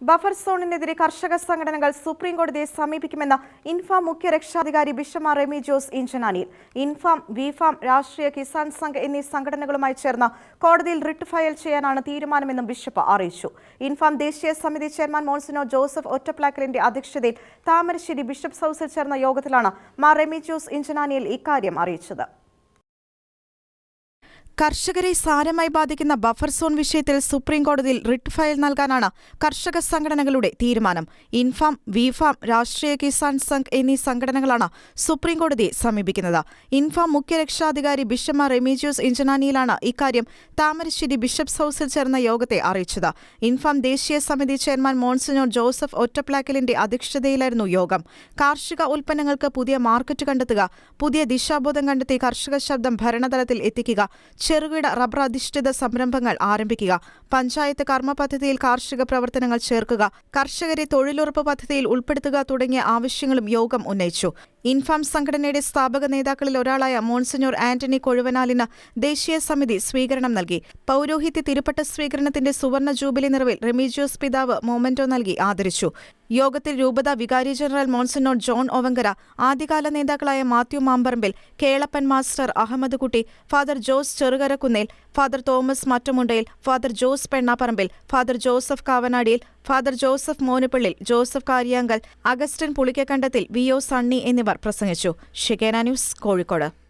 Buffer സോണിനെതിരെ കർഷക സംഘടനകൾ supreme കോടതിയെ സമീപിക്കുമെന്ന് ഇൻഫാം മുഖ്യ രക്ഷാധികാരി ബിഷമ റെമി ജോസ് ഇഞ്ചനാനിയിൽ ഇൻഫാം വിഫാം രാഷ്ട്രീയ കിസാൻ സംഘ് എന്നീ സംഘടനകളുമായി ചേർന്ന് കോടതിയിൽ റിട്ട് ഫയൽ ചെയ്യാനാണ് തീരുമാനമെന്നും ബിഷപ്പ് അറിയിച്ചു. ഇൻഫാം ദേശീയ സമിതി ചെയർമാൻ മോൺസിനോ ജോസഫ് ഒറ്റപ്ലാക്കലിന്റെ അധ്യക്ഷതയിൽ താമരശ്ശേരി ബിഷപ്പ് ഹൌസിൽ ചേർന്ന യോഗത്തിലാണ് മാ റെമി ജോസ് ഇഞ്ചനാനിയിൽ ഇക്കാര്യം അറിയിച്ചത്. കർഷകരെ സാരമായി ബാധിക്കുന്ന ബഫർ സോൺ വിഷയത്തിൽ സുപ്രീം കോടതിയിൽ റിട്ട് ഫയൽ നൽകാനാണ് കർഷക സംഘടനകളുടെ തീരുമാനം. ഇൻഫാം വിഫാം രാഷ്ട്രീയ കിസാൻ സംഘ് എന്നീ സംഘടനകളാണ് സുപ്രീം കോടതിയെ സമീപിക്കുന്നത്. ഇൻഫാം മുഖ്യ രക്ഷാധികാരി ബിഷമാർ റെമീജിയോസ് ഇഞ്ചനാനിയിലാണ് ഇക്കാര്യം താമരശ്ശേരി ബിഷപ്സ് ഹൌസിൽ ചേർന്ന യോഗത്തെ അറിയിച്ചത്. ഇൻഫാം ദേശീയ സമിതി ചെയർമാൻ മോൺസിനോർ ജോസഫ് ഒറ്റപ്ലാക്കലിന്റെ അധ്യക്ഷതയിലായിരുന്നു യോഗം. കാർഷിക ഉൽപ്പന്നങ്ങൾക്ക് പുതിയ മാർക്കറ്റ് കണ്ടെത്തുക പുതിയ ദിശാബോധം കണ്ടെത്തി കർഷക ശബ്ദം ഭരണതലത്തിൽ എത്തിക്കുക ചെറുകിട റബ്ബർ അധിഷ്ഠിത സംരംഭങ്ങൾ ആരംഭിക്കുക. പഞ്ചായത്ത് കർമ്മ പദ്ധതിയിൽ കാർഷിക പ്രവർത്തനങ്ങൾ ചേർക്കുക. കർഷകരെ തൊഴിലുറപ്പ് പദ്ധതിയിൽ ഉൾപ്പെടുത്തുക തുടങ്ങിയ ആവശ്യങ്ങളും യോഗം ഉന്നയിച്ചു. ഇൻഫാം സംഘടനയുടെ സ്ഥാപക നേതാക്കളിൽ ഒരാളായ മോൺസിനോർ ആന്റണി കൊഴുവനാലിന് ദേശീയ സമിതി സ്വീകരണം നൽകി. പൌരോഹിത്യ തിരുപ്പട്ട സ്വീകരണത്തിന്റെ സുവർണ ജൂബിലി നിറവിൽ റെമീജിയോസ് പിതാവ് മൊമെന്റോ നൽകി ആദരിച്ചു. യോഗത്തിൽ രൂപത വികാരി ജനറൽ മോൺസിനോർ ജോൺ ഒവങ്കര ആദ്യകാല നേതാക്കളായ Mathew Mamparambil Kelappan master Ahammed Kutty father Jose Cherukarakunnel father Thomas Mattamundayil father Jose Pennaparambil father Joseph Kavanadiyil father Joseph Monupallil Joseph Karyankal Augustine Pulikkakandathil V O Sunny എന്നിവർ പ്രസംഗിച്ചു. Shikkena news Kozhikode.